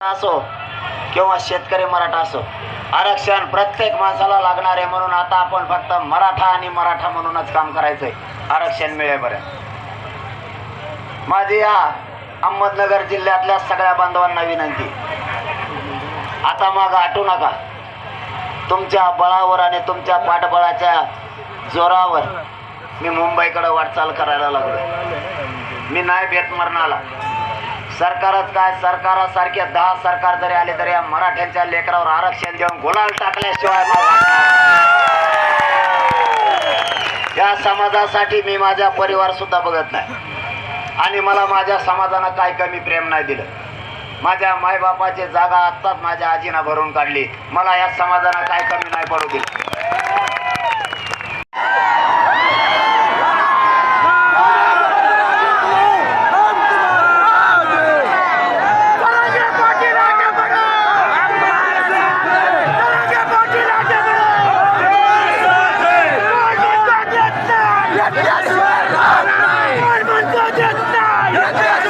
असो किंवा शेतकरी मराठा असो आरक्षण प्रत्येक माणसाला लागणार आहे म्हणून आता आपण फक्त मराठा आणि मराठा म्हणूनच काम करायचंय. आरक्षण मिळेपर्यंत माझी या अहमदनगर जिल्ह्यातल्या सगळ्या बांधवांना विनंती. आता मग आटू नका. तुमच्या बळावर आणि तुमच्या पाठबळाच्या जोरावर मी मुंबईकडे वाटचाल करायला लागलो मी नाही भेट मरणाला सरकारच काय? सरकारासारखे दहा सरकार जरी आले तरी या मराठ्यांच्या लेकरावर आरक्षण देऊन गुलाल टाकल्याशिवाय मला या समाजासाठी मी माझा परिवार सुद्धा बघत नाही. आणि मला माझ्या समाजानं काय कमी प्रेम नाही दिलं. माझ्या मायबापाची जागा आत्ताच माझ्या आजीनं भरून काढली. मला या समाजानं काय कमी नाही पडू दिलं. Yes, we are! Yes, we are!